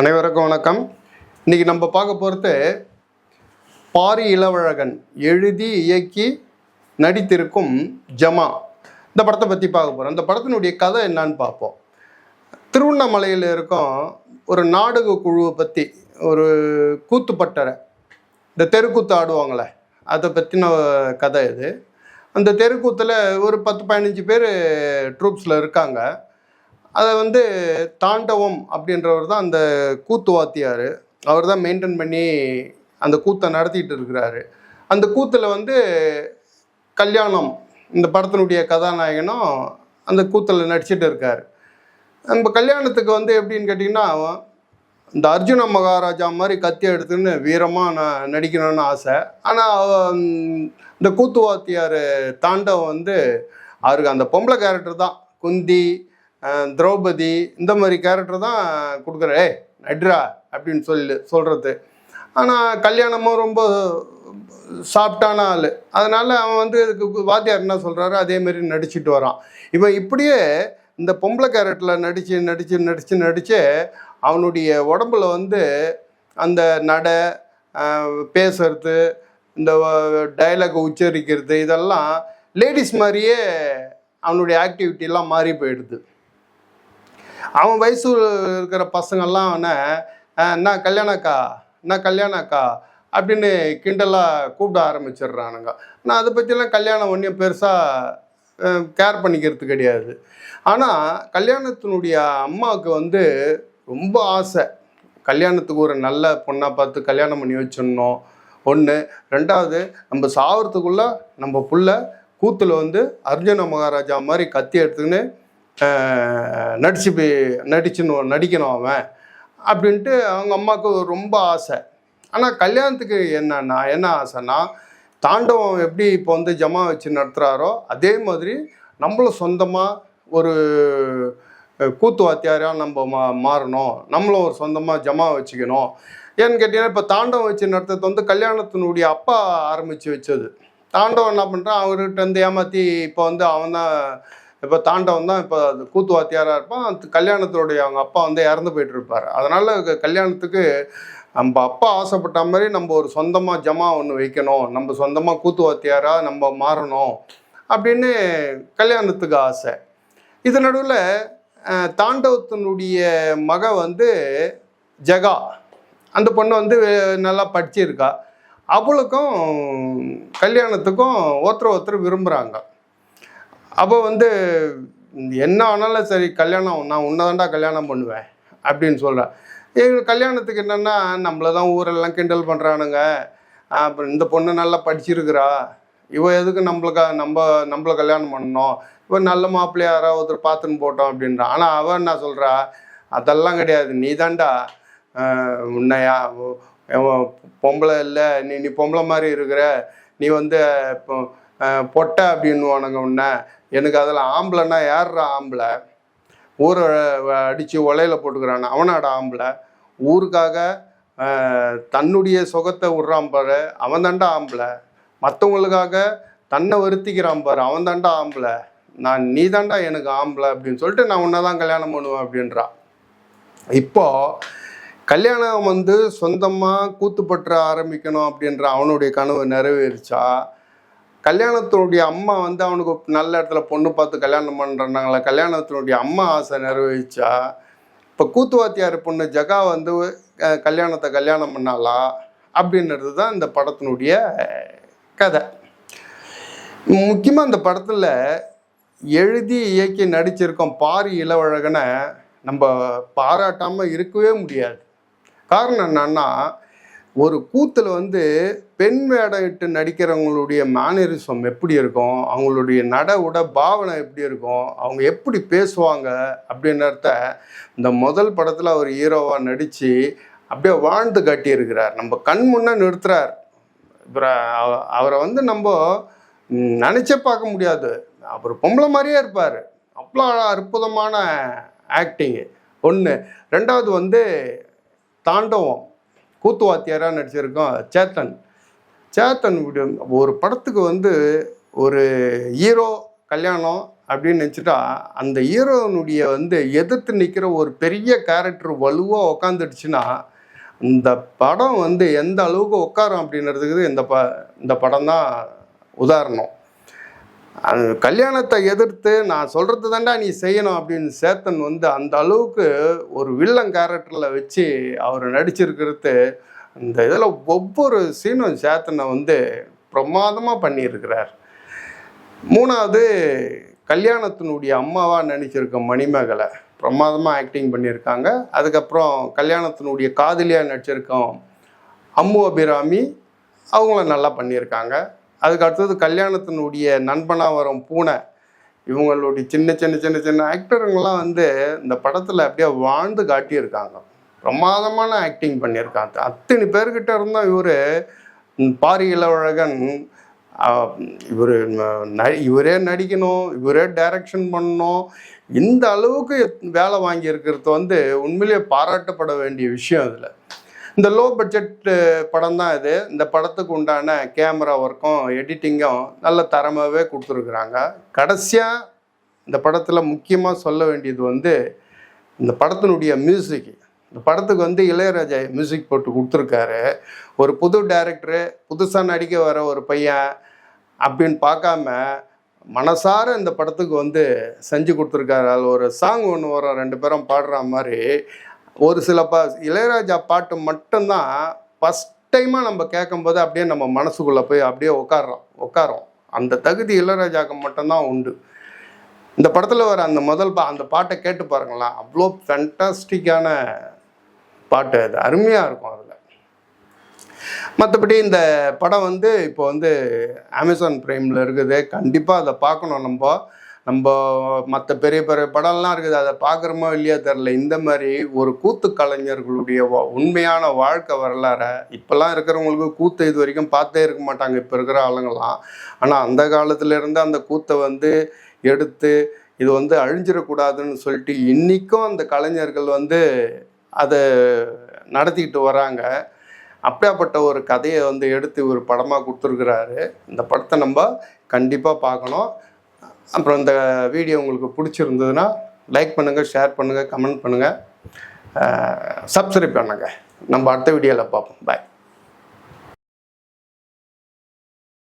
அனைவருக்கும் வணக்கம். இன்னைக்கு நம்ம பார்க்க போகிறது பாரி இளவழகன் எழுதி இயக்கி நடித்திருக்கும் ஜமா. இந்த படத்தை பற்றி பார்க்க போகிறோம் இந்த படத்தினுடைய கதை என்னன்னு பார்ப்போம். திருவண்ணாமலையில் இருக்கும் ஒரு நாடக குழுவை பற்றி ஒரு கூத்துப்பட்டறை இந்த தெருக்கூத்து ஆடுவாங்களே அதை பற்றின கதை இது. அந்த தெருக்கூத்தில் ஒரு பத்து பதினஞ்சு பேர் ட்ரூப்ஸில் இருக்காங்க. அதை வந்து தாண்டவம் அப்படின்றவர் தான் அந்த கூத்து வாத்தியார் அவர் தான் மெயின்டைன் பண்ணி அந்த கூத்தை நடத்திட்டு இருக்கிறாரு. அந்த கூத்தில் வந்து கல்யாணம் இந்த படத்தினுடைய கதாநாயகனும் அந்த கூத்தில் நடிச்சிட்டு இருக்கார். நம்ம கல்யாணத்துக்கு வந்து எப்படின்னு கேட்டிங்கன்னா இந்த அர்ஜுன மகாராஜா மாதிரி கத்தி எடுத்துன்னு வீரமாக நான் நடிக்கணும்னு ஆசை. ஆனால் இந்த கூத்து வாத்தியார் தாண்டவம் வந்து அவருக்கு அந்த பொம்பளை கேரக்டர் தான். குந்தி திரௌபதி இந்த மாதிரி கேரக்டர் தான் கொடுக்குற நட்ரா அப்படின்னு சொல்லி சொல்கிறது ஆனால் கல்யாணமும் ரொம்ப சாப்பிட்டான ஆள். அதனால் அவன் வந்து இதுக்கு வாத்தியார் என்ன சொல்கிறாரு அதேமாரி நடிச்சுட்டு வரான். இவன் இப்படியே இந்த பொம்பளை கேரக்டரில் நடித்து நடித்து நடித்து நடித்து அவனுடைய உடம்புல வந்து அந்த நடை பேசுறது இந்த டைலாக் உச்சரிக்கிறது இதெல்லாம் லேடிஸ் மாதிரியே அவனுடைய ஆக்டிவிட்டிலாம் மாறி போயிடுது. அவன் வயசு இருக்கிற பசங்கள்லாம் அவனை என்ன கல்யாணக்கா என்ன கல்யாணக்கா? அப்படின்னு கிண்டலாக கூப்பிட ஆரம்பிச்சிடுறானுங்க. நான் அதை பற்றிலாம் கல்யாணம் ஒன்றும் பெருசாக கேர் பண்ணிக்கிறது கிடையாது. ஆனால் கல்யாணத்தினுடைய அம்மாவுக்கு வந்து ரொம்ப ஆசை. கல்யாணத்துக்கு ஒரு நல்ல பொண்ணாக பார்த்து கல்யாணம் பண்ணி வச்சிடணும். ஒன்று ரெண்டாவது நம்ம சாவறதுக்குள்ளே நம்ம புள்ள கூத்தில் வந்து அர்ஜுன மகாராஜா மாதிரி கத்தி எடுத்துக்கின்னு நடிச்சு போய் நடிச்சுன்னு நடிக்கணும் அவன் அப்படின்ட்டு அவங்க அம்மாவுக்கு ரொம்ப ஆசை. ஆனால் கல்யாணத்துக்கு என்னன்னா என்ன ஆசைன்னா தாண்டவம் எப்படி இப்போ வந்து ஜமா வச்சு நடத்துகிறாரோ அதே மாதிரி நம்மளும் சொந்தமாக ஒரு கூத்து வாத்தியாராக நம்ம மா மாறணும். நம்மளும் ஒரு சொந்தமாக ஜமா வச்சுக்கணும். ஏன்னு கேட்டிங்கன்னா இப்போ தாண்டவம் வச்சு நடத்துறது வந்து கல்யாணத்தினுடைய அப்பா ஆரம்பித்து வச்சது. தாண்டவம் என்ன பண்ணுறான் அவர்கிட்ட வந்து ஏமாற்றி இப்போ வந்து அவன் தான் இப்போ தாண்டவம் தான் இப்போ அது கூத்து வாத்தியாராக இருப்பான் கல்யாணத்தினுடைய அவங்க அப்பா வந்து இறந்து போயிட்டு இருப்பார் அதனால் கல்யாணத்துக்கு நம்ம அப்பா ஆசைப்பட்ட மாதிரி நம்ம ஒரு சொந்தமாக ஜமா ஒன்று வைக்கணும். நம்ம சொந்தமாக கூத்து வாத்தியாராக நம்ம மாறணும் அப்படின்னு கல்யாணத்துக்கு ஆசை. இது நடுவில் தாண்டவத்தினுடைய மக வந்து ஜெகா. அந்த பொண்ணு வந்து நல்லா படிச்சிருக்கா. அவளுக்கும் கல்யாணத்துக்கும் ஒருத்தர் ஒருத்தர் விரும்புகிறாங்க அப்போ வந்து என்ன ஆனாலும் சரி கல்யாணம் நான் உன்னதாண்டா கல்யாணம் பண்ணுவேன் அப்படின்னு சொல்கிறேன் எங்கள் கல்யாணத்துக்கு என்னென்னா நம்மளை தான் ஊரெல்லாம் கிண்டல் பண்ணுறானுங்க அப்புறம் இந்த பொண்ணு நல்லா படிச்சிருக்கிறா. இவ எதுக்கு நம்மளுக்கா நம்ம நம்மள கல்யாணம் பண்ணணும். இவன் நல்ல மாப்பிள்ளையா யாராவது ஒருத்தர் பார்த்துன்னு போட்டோம் அப்படின்றான் ஆனால் அவன் என்ன சொல்கிறா அதெல்லாம் கிடையாது. நீ தாண்டா உன்னையா பொம்பளை இல்லை. நீ நீ பொம்பளை மாதிரி இருக்கிற. நீ வந்து இப்போ பொட்டை அப்படின்னுவானுங்க உன்னை. எனக்கு அதில் ஆம்பளைன்னா யார்ரா ஆம்பளை? ஊரை அடித்து ஒலையில் போட்டுக்கிறான். அவனாட ஆம்பளை? ஊருக்காக தன்னுடைய சுகத்தை விட்றான் பாரு. அவன் தாண்டா ஆம்பளை. மற்றவங்களுக்காக தன்னை வருத்திக்கிறான் பாரு. அவன் தாண்டா ஆம்பளை. நான் நீ தாண்டா எனக்கு ஆம்பளை அப்படின்னு சொல்லிட்டு நான் உன்னை தான் கல்யாணம் பண்ணுவேன் அப்படின்றான் இப்போ கல்யாணம் வந்து சொந்தமாக கூத்துப்பற்ற ஆரம்பிக்கணும் அப்படின்ற அவனுடைய கனவு நிறைவேறிச்சா? கல்யாணத்தினுடைய அம்மா வந்து அவனுக்கு நல்ல இடத்துல பொண்ணு பார்த்து கல்யாணம் பண்ணுறாங்களா கல்யாணத்தினுடைய அம்மா ஆசை நிறைவேச்சா இப்போ கூத்துவாத்தியார் பொண்ணு ஜகா வந்து கல்யாணத்தை கல்யாணம் பண்ணாளா? அப்படின்றது தான் இந்த படத்தினுடைய கதை. முக்கியமாக இந்த படத்தில் எழுதி இயக்கி நடிச்சிருக்கோம் பாரி இளவழகனை நம்ம பாராட்டாமல் இருக்கவே முடியாது. காரணம் என்னன்னா ஒரு கூத்தில் வந்து பெண் வேடம் இட்டு நடிக்கிறவங்களுடைய மேனரிசம் எப்படி இருக்கும்? அவங்களுடைய நட உட பாவனை எப்படி இருக்கும்? அவங்க எப்படி பேசுவாங்க? அப்படின்றத இந்த முதல் படத்தில் அவர் ஹீரோவாக நடித்து அப்படியே வாழ்ந்து காட்டியிருக்கிறார். நம்ம கண் முன்னே நிறுத்துறார். அப்புறம் அவ- அவரை வந்து நம்ம நினச்சே பார்க்க முடியாது. அவர் பொம்பளை மாதிரியே இருப்பார். அவ்வளோ அற்புதமான ஆக்டிங்கு ஒன்று ரெண்டாவது வந்து தாண்டவம். கூத்துவாத்தியாராக நடிச்சிருக்கோம் சேத்தன். சேத்தன் ஒரு படத்துக்கு வந்து ஒரு ஹீரோ கல்யாணம் அப்படின்னு நினச்சிட்டா அந்த ஹீரோனுடைய வந்து எதிர்த்து நிற்கிற ஒரு பெரிய கேரக்டர் வலுவாக உக்காந்துடுச்சுன்னா இந்த படம் வந்து எந்த அளவுக்கு உட்காரும் அப்படின்றதுக்கு இந்த ப இந்த படம் தான் உதாரணம். அது கல்யாணத்தை எதிர்த்து நான் சொல்கிறது தாண்டா நீ செய்யணும் அப்படின்னு சேத்தன் வந்து அந்த அளவுக்கு ஒரு வில்லன் கேரக்டரில் வச்சு அவர் நடிச்சிருக்கிறது இந்த இதில் ஒவ்வொரு சீனும் சேத்தனை வந்து பிரமாதமாக பண்ணியிருக்கிறார். மூணாவது கல்யாணத்தினுடைய அம்மாவாக நடிச்சிருக்க மணிமேகலை பிரமாதமாக ஆக்டிங் பண்ணியிருக்காங்க. அதுக்கப்புறம் கல்யாணத்தினுடைய காதலியாக நடிச்சிருக்கோம் அம்மு அபிராமி அவங்கள நல்லா பண்ணியிருக்காங்க. அதுக்கு அடுத்தது கல்யாணத்தினுடைய நண்பனாக வரும் பூனை. இவங்களுடைய சின்ன சின்ன சின்ன சின்ன ஆக்டருங்கெல்லாம் வந்து இந்த படத்தில் அப்படியே வாழ்ந்து காட்டியிருக்காங்க. பிரமாதமான ஆக்டிங் பண்ணியிருக்காங்க. அத்தனை பேர்கிட்ட இருந்தால் இவர் பாரி இளவழகன் இவர் இவரே நடிக்கணும் இவரே டைரக்ஷன் பண்ணணும். இந்த அளவுக்கு வேலை வாங்கியிருக்கிறது வந்து உண்மையிலேயே பாராட்டப்பட வேண்டிய விஷயம் அதில். இந்த லோ பட்ஜெட் படம் தான் இது. இந்த படத்துக்கு உண்டான கேமரா ஒர்க்கும் எடிட்டிங்கும் நல்ல தரமாகவே கொடுத்துருக்குறாங்க. கடைசியாக இந்த படத்தில் முக்கியமாக சொல்ல வேண்டியது வந்து இந்த படத்தினுடைய மியூசிக் இந்த படத்துக்கு வந்து இளையராஜா மியூசிக் போட்டு கொடுத்துருக்காரு. ஒரு புது டேரக்டரு புதுசாக நடிக்க வர ஒரு பையன் அப்படின்னு பார்க்காம மனசார இந்த படத்துக்கு வந்து செஞ்சு கொடுத்துருக்காரு. அதில் ஒரு சாங் ஒன்று வரும் ரெண்டு பேரும் பாடுற மாதிரி. ஒரு சில பா இளையராஜா பாட்டு மட்டும்தான் ஃபஸ்ட் டைமாக நம்ம கேட்கும்போது அப்படியே நம்ம மனசுக்குள்ளே போய் அப்படியே உட்காரோம் உட்காரோம் அந்த தகுதி இளையராஜாக்கு மட்டும்தான் உண்டு. இந்த படத்தில் வர அந்த முதல் பா அந்த பாட்டை கேட்டு பாருங்களேன். அவ்வளோ ஃபென்டாஸ்டிக்கான பாட்டு அது. அருமையாக இருக்கும் அதில். மற்றபடி இந்த படம் வந்து இப்போ வந்து அமேசான் ப்ரைமில் இருக்குது. கண்டிப்பாக அதை பார்க்கணும் நம்ம. நம்ம மற்ற பெரிய பெரிய படம்லாம் இருக்குது. அதை பார்க்குறோமோ இல்லையோ தெரில இந்த மாதிரி ஒரு கூத்து கலைஞர்களுடைய உண்மையான வாழ்க்கை வரலாறை இப்போல்லாம் இருக்கிறவங்களுக்கு கூத்து இது வரைக்கும் பார்த்தே இருக்க மாட்டாங்க. இப்போ இருக்கிற ஆளுங்கள்லாம். ஆனால் அந்த காலத்துலேருந்து அந்த கூத்தை வந்து எடுத்து இது வந்து அழிஞ்சிடக்கூடாதுன்னு சொல்லிட்டு இன்றைக்கும் அந்த கலைஞர்கள் வந்து அதை நடத்திக்கிட்டு வராங்க. அப்படியாப்பட்ட ஒரு கதையை வந்து எடுத்து ஒரு படமாக கொடுத்துருக்குறாரு. இந்த படத்தை நம்ம கண்டிப்பாக பார்க்கணும். அப்புறம் இந்த வீடியோ உங்களுக்கு பிடிச்சிருந்ததுன்னா லைக் பண்ணுங்கள் ஷேர் பண்ணுங்கள் கமெண்ட் பண்ணுங்கள் சப்ஸ்கிரைப் பண்ணுங்கள் நம்ம அடுத்த வீடியோவில் பார்ப்போம். பாய்